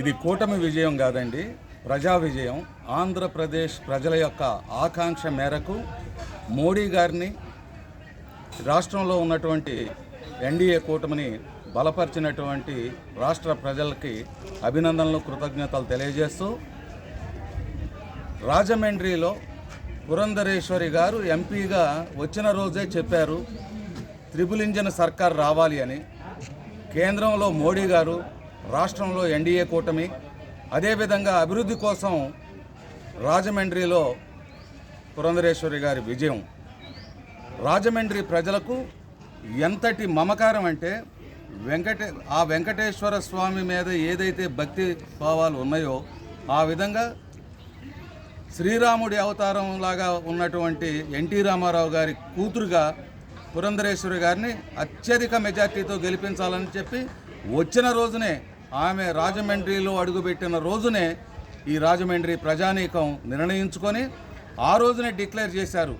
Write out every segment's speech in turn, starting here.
ఇది కూటమి విజయం కాదండి ప్రజా విజయం. ఆంధ్రప్రదేశ్ ప్రజల యొక్క ఆకాంక్ష మేరకు మోడీ గారిని రాష్ట్రంలో ఉన్నటువంటి ఎన్డీఏ కూటమిని బలపరిచినటువంటి రాష్ట్ర ప్రజలకి అభినందనలు కృతజ్ఞతలు తెలియజేస్తూ రాజమండ్రిలో పురంధరేశ్వరి గారు ఎంపీగా వచ్చిన రోజే చెప్పారు త్రిబుల్ ఇంజన్ సర్కార్ రావాలి అని. కేంద్రంలో మోడీ గారు రాష్ట్రంలో ఎన్డీఏ కూటమి అదేవిధంగా అభివృద్ధి కోసం రాజమండ్రిలో పురంధరేశ్వరి గారి విజయం. రాజమండ్రి ప్రజలకు ఎంతటి మమకారం అంటే వెంకటే ఆ వెంకటేశ్వర స్వామి మీద ఏదైతే భక్తి భావాలు ఉన్నాయో ఆ విధంగా శ్రీరాముడి అవతారం లాగా ఉన్నటువంటి ఎన్టీ రామారావు గారి కూతురుగా పురంధరేశ్వరి గారిని అత్యధిక మెజార్టీతో గెలిపించాలని చెప్పి వచ్చిన రోజునే ఆమె రాజమండ్రిలో అడుగుపెట్టిన రోజునే ఈ రాజమండ్రి ప్రజానీకం నిర్ణయించుకొని ఆ రోజునే డిక్లేర్ చేశారు.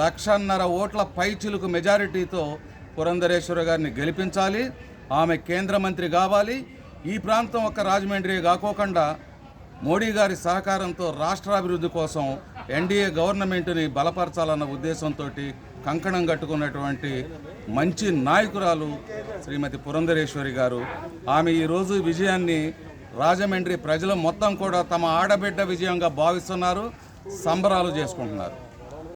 లక్షన్నర ఓట్ల పైచిలుకు మెజారిటీతో పురంధరేశ్వర గారిని గెలిపించాలి ఆమె కేంద్ర మంత్రి కావాలి ఈ ప్రాంతం ఒక్క రాజమండ్రి కాకోకుండా మోడీ గారి సహకారంతో రాష్ట్రాభివృద్ధి కోసం ఎన్డీఏ గవర్నమెంట్ని బలపరచాలన్న ఉద్దేశంతో కంకణం కట్టుకున్నటువంటి మంచి నాయకురాలు శ్రీమతి పురంధరేశ్వరి గారు. ఆమె ఈరోజు విజయాన్ని రాజమండ్రి ప్రజలు మొత్తం కూడా తమ ఆడబిడ్డ విజయంగా భావిస్తున్నారు సంబరాలు చేసుకుంటున్నారు.